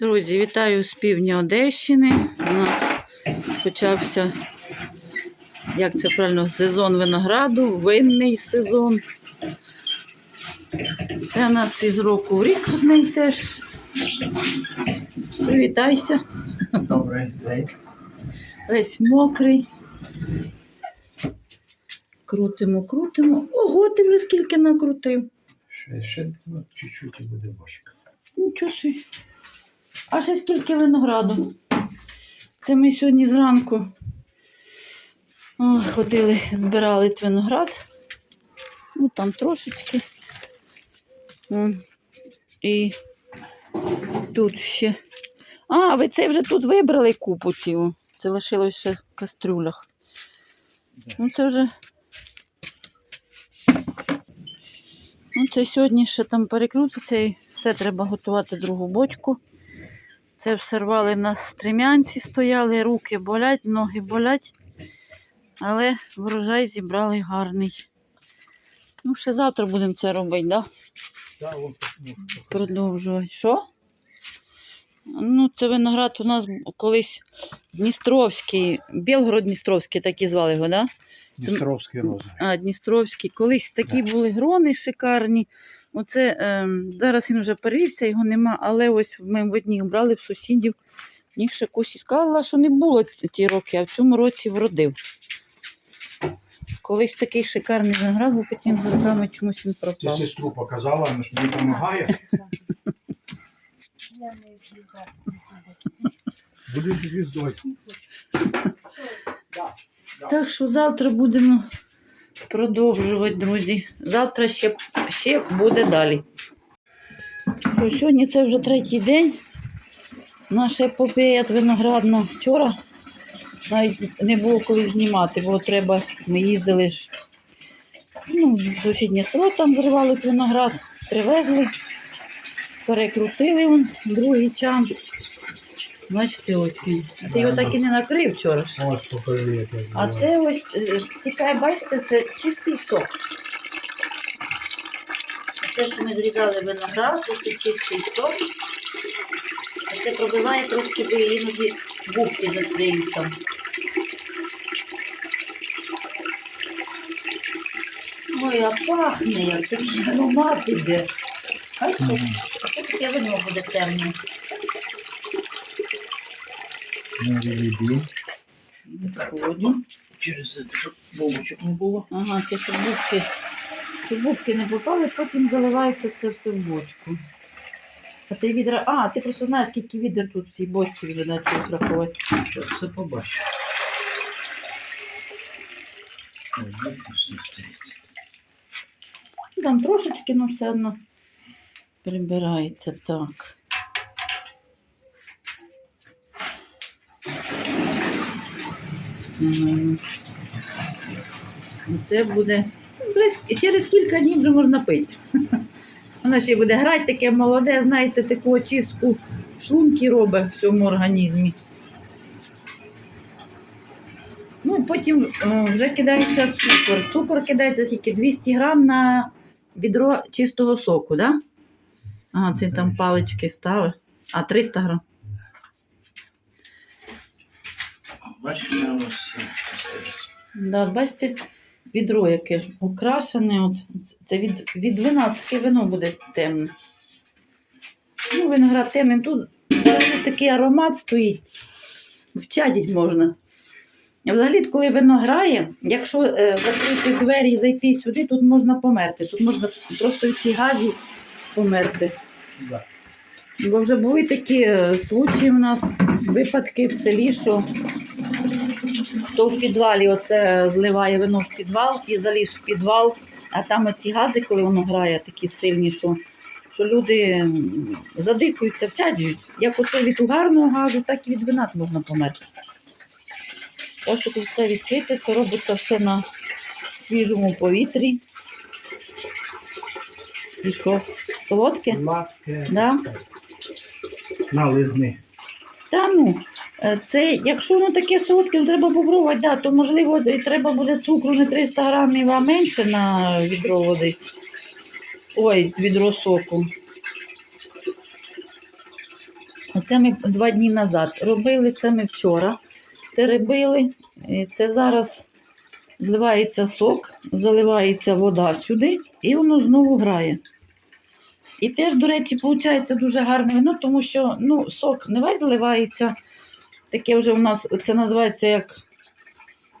Друзі, вітаю з півдня Одещини. У нас почався, як це правильно, сезон винограду, винний сезон. Це у нас із року в рік одний теж. Привітайся. Добрий день. Весь мокрий. Крутимо, крутимо. Ого, ти вже скільки накрутив. Ще, ще чуть-чуть і буде бочка. Нічого собі. А ще скільки винограду. Це ми сьогодні зранку о, ходили, збирали виноград. Ну, там трошечки. О, і тут ще. А, ви це вже тут вибрали купу цю. Це лишилось ще в кастрюлях. Ну, це вже. Ну, це сьогодні ще там перекрутиться і все треба готувати другу бочку. Це все рвали в нас стрімянці стояли, руки болять, ноги болять. Але врожай зібрали гарний. Ну, ще завтра будемо це робити, так? Да? Да, Продовжувати. Що? Ну, це виноград у нас колись Дністровський, Білгород-Дністровський, так і звали його, так? Да? Дністровський розовий. А, Дністровський. Колись такі були грони шикарні. Оце ем, зараз він вже перевівся, його нема, але ось ми в одніх брали в сусідів. В них ще косі сказала, що не було ті роки, а в цьому році вродив. Колись такий шикарний виноград, бо потім з роками чомусь він Ти пропав. сестру показала, вона ж мені допомагає. Будеш звіздою. Так що завтра будемо продовжувати, друзі. Завтра ще, ще буде далі. Сьогодні це вже третій день. Наша епопея виноградна. Вчора навіть не було коли знімати, бо треба, ми їздили ну, в сусіднє село, там зривали виноград, привезли, перекрутили другий чан. Бачите, ось він. А Ти його так і не накрив вчора. ж. От покажи, як я А це ось е, стікає, бачите, це чистий сок. Це, що ми зрізали виноград, це чистий сок. А Це пробиває трошки, бо іноді губки застряють там. Ой, а пахне як, такий аромат іде. Бачите, таке вино буде темне. Відходю. Через це, щоб бомбочок не було. Ага, це щоб бубки, щоб бубки не попали, потім заливається це все в бочку. А ти відра. А, ти просто знаєш, скільки відер тут в цій бочці вже почав рахувати. Зараз все побачу. Там трошечки, ну все одно прибирається так. Це буде. Через кілька днів вже можна пити. Вона ще буде грати таке молоде, знаєте, таку очистку шлунки робить в цьому організмі. Ну, потім е, вже кидається цукор. Цукор кидається скільки? 200 грам на відро чистого соку? Да? Ага, це там палички ставиш. А 300 грам. У нас сімечка. Да, бачите, відро яке окрашене. От, це від, від вина, таке вино буде темне. Ну, виноград темний. Тут взагалі такий аромат стоїть. Вчадіть можна. Взагалі, коли вино грає, якщо е, закрити двері і зайти сюди, тут можна померти. Тут можна просто в цій газі померти. Да. Бо вже були такі е, случаї в нас, випадки в селі, що хто в підвалі оце зливає вино в підвал і заліз в підвал, а там оці гази, коли воно грає, такі сильні, що, що люди м, задихуються, втяджують. Як оце від угарного газу, так і від вина можна померти. Що тут все відкрите, це робиться все на свіжому повітрі. І що, солодке? Лапки. Да? Нализни. Та ну, це, якщо воно таке солодке, то треба попробувати, да, то можливо і треба буде цукру не 300 грамів, а менше на відро води. Ой, відро соку. Оце ми два дні назад робили, це ми вчора теребили. Е, Це зараз зливається сок, заливається вода сюди, і воно знову грає. І теж, до речі, виходить дуже гарне вино, тому що ну, сок не весь заливається. Таке вже у нас це називається як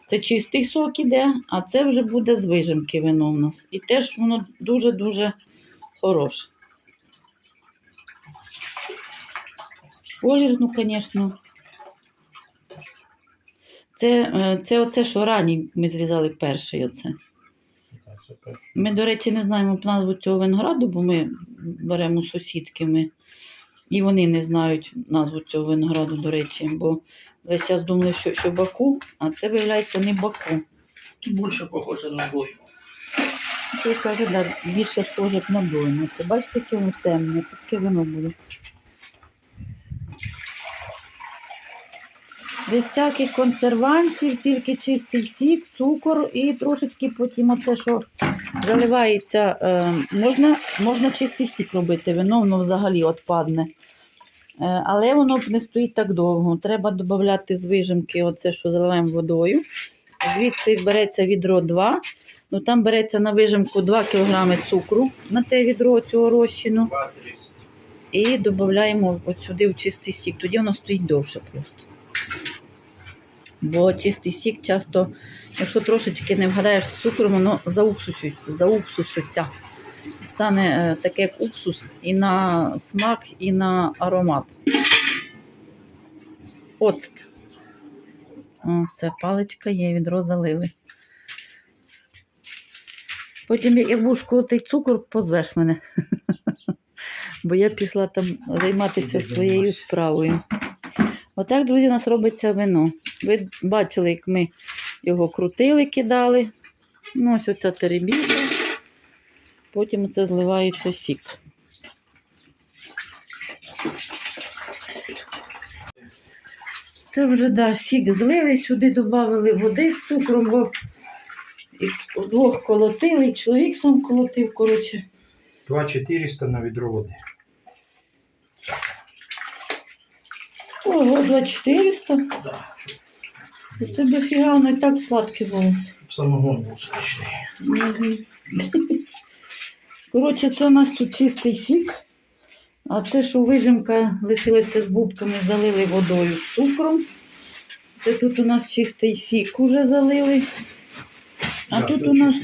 це чистий сок іде, а це вже буде з вижимки вино у нас. І теж воно дуже-дуже хороше. Колір, ну, звісно. Це, е, це оце, що ранні ми зрізали перший оце. Ми, до речі, не знаємо назву цього винограду, бо ми беремо сусідки. Ми, і вони не знають назву цього винограду, до речі, бо весь час думали, що, що Баку, а це виявляється не Баку. Більше похоже на бойну. Це каже, да, більше схоже на бойну. Це бачите, яке воно темне, це таке вино буде. Без всяких консервантів, тільки чистий сік, цукор і трошечки потім оце, що заливається. Е, можна, можна чистий сік робити, вино воно взагалі відпадне. Е, але воно б не стоїть так довго. Треба додати з вижимки оце, що заливаємо водою. Звідси береться відро 2. Ну, там береться на вижимку 2 кг цукру на те відро цього розчину. І додаємо от сюди в чистий сік. Тоді воно стоїть довше просто. Бо чистий сік часто, якщо трошечки не вгадаєш з цукром, воно зауксусить- зауксуситься. Стане е, таке як уксус і на смак, і на аромат. Оцт. О, все, паличка є, відро залили. Потім, як- будеш колотий цукор, позвеш мене. Бо я пішла там займатися своєю справою. Отак, друзі, у нас робиться вино. Ви бачили, як ми його крутили, кидали. Ну, ось оця теребінка. Потім це зливається сік. Це вже да, сік злили, сюди додали води з цукром, бо вдвох колотили, чоловік сам колотив, коротше. 2400 на відро води. Ого, 2400. Да. Це дофіга, воно і так сладке було. Самогон був смачний. Коротше, це у нас тут чистий сік. А це, що вижимка лишилася з бубками, залили водою з цукром. Це тут у нас чистий сік уже залили. А Да, тут у нас.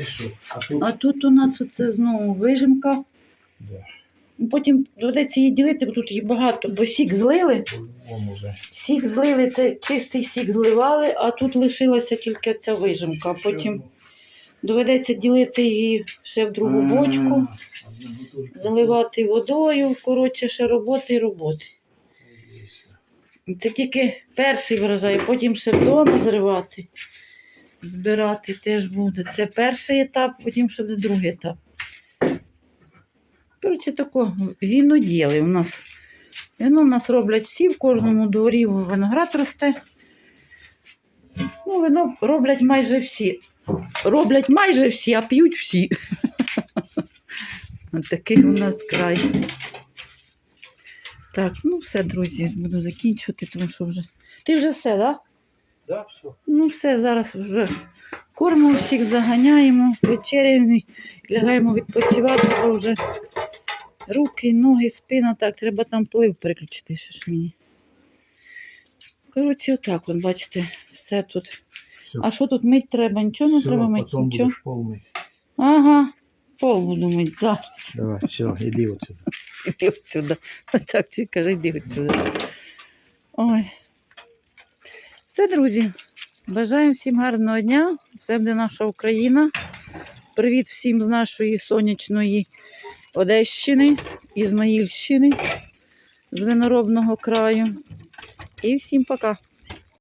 А тут а тут у нас оце знову вижимка. да, Потім доведеться її ділити, бо тут її багато, бо сік злили. Сік злили, це чистий сік зливали, а тут лишилася тільки ця вижимка. Потім доведеться ділити її ще в другу бочку. Заливати водою, коротше, ще роботи і роботи. Це тільки перший врожай, потім ще вдома зривати, збирати теж буде. Це перший етап, потім ще буде другий етап. Коротше, тако віноділи у нас. Вино в нас роблять всі, в кожному дворі виноград росте. Ну, вино роблять майже всі. Роблять майже всі, а п'ють всі. От такий у нас край. Так, ну все, друзі, буду закінчувати, тому що вже. Ти вже все, так? Да? Да, все. Ну, все, зараз вже кормимо всіх, заганяємо, вечеряємо, лягаємо відпочивати, бо вже руки, ноги, спина, так, треба там плив переключити ще ж мені. Коротше, отак, от, бачите, все тут. Все. А що тут мить треба? Нічого не Все, треба мити, потім нічого. повний. Ага, пол буду мити зараз. Давай, все, іди отсюди. Іди отсюда. Отак ти каже, іди отсюда. Ой. Все, друзі. Бажаємо всім гарного дня. Це буде наша Україна. Привіт всім з нашої сонячної Одещини, Ізмаїльщини, з виноробного краю. І всім пока.